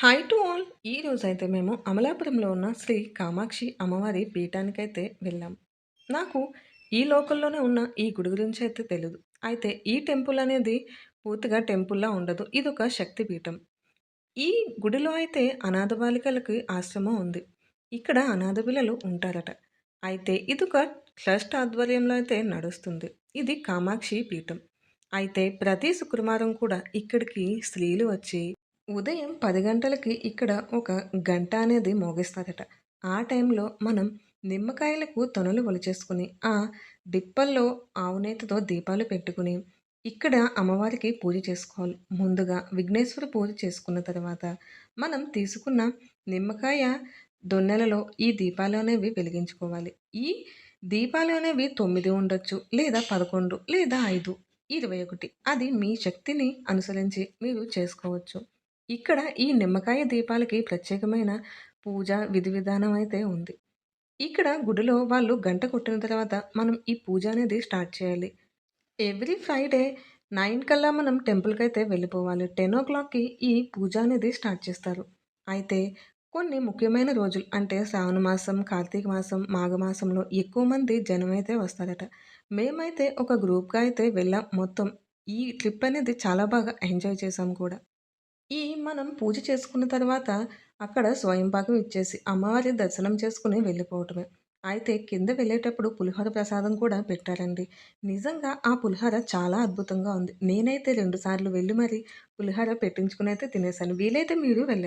Hi to all ఈ అయితే మేము అమలాపురంలో ఉన్న శ్రీ కామాక్షి అమ్మవారి పీఠానికైతే వెళ్ళాం. నాకు ఈ లోకల్లోనే ఉన్న ఈ గుడి గురించి అయితే తెలియదు అయితే ఈ టెంపుల్ అనేది పూర్తిగా టెంపుల్లా ఉండదు. ఇది ఒక శక్తి పీఠం. ఈ గుడిలో అయితే అనాథ బాలికలకి ఆశ్రమం ఉంది. ఇక్కడ అనాథ పిల్లలు ఉంటారట. అయితే ఇది ఒక ట్రస్ట్ ఆధ్వర్యంలో అయితే నడుస్తుంది. ఇది కామాక్షి పీఠం. అయితే ప్రతి శుక్రవారం కూడా ఇక్కడికి స్త్రీలు వచ్చి ఉదయం పది గంటలకి ఇక్కడ ఒక గంట అనేది మోగిస్తారట ఆ టైంలో మనం నిమ్మకాయలకు తొనలు ఒలిచేసుకుని ఆ డిప్పల్లో ఆవునేతితో దీపాలు పెట్టుకుని ఇక్కడ అమ్మవారికి పూజ చేసుకోవాలి. ముందుగా విఘ్నేశ్వర పూజ చేసుకున్న తర్వాత మనం తీసుకున్న నిమ్మకాయ దొన్నెలలో ఈ దీపాలు అనేవి వెలిగించుకోవాలి. ఈ దీపాలు అనేవి తొమ్మిది ఉండొచ్చు లేదా పదకొండు లేదా ఐదు ఇరవై ఒకటి. అది మీ శక్తిని అనుసరించి మీరు చేసుకోవచ్చు. ఇక్కడ ఈ నిమ్మకాయ దీపాలకి ప్రత్యేకమైన పూజ విధి విధానం అయితే ఉంది. ఇక్కడ గుడిలో వాళ్ళు గంట కొట్టిన తర్వాత మనం ఈ పూజ అనేది స్టార్ట్ చేయాలి. ఎవ్రీ ఫ్రైడే నైన్ కల్లా మనం టెంపుల్కి అయితే వెళ్ళిపోవాలి. టెన్ ఓ క్లాక్కి ఈ పూజ అనేది స్టార్ట్ చేస్తారు. అయితే కొన్ని ముఖ్యమైన రోజులు అంటే శ్రావణ మాసం కార్తీక మాసం మాఘమాసంలో ఎక్కువ మంది జనం అయితే వస్తారట. మేమైతే ఒక గ్రూప్గా అయితే వెళ్ళాం. మొత్తం ఈ ట్రిప్ అనేది చాలా బాగా ఎంజాయ్ చేసాం కూడా. ఈ మనం పూజ చేసుకున్న తర్వాత అక్కడ స్వయంపాకం ఇచ్చేసి అమ్మవారి దర్శనం చేసుకుని వెళ్ళిపోవటమే. అయితే కింద వెళ్ళేటప్పుడు పులిహోర ప్రసాదం కూడా పెట్టారండి. నిజంగా ఆ పులిహోర చాలా అద్భుతంగా ఉంది. నేనైతే రెండుసార్లు వెళ్ళి మరి పులిహోర పెట్టించుకుని అయితే తినేసాను వీలైతే మీరు వెళ్ళండి.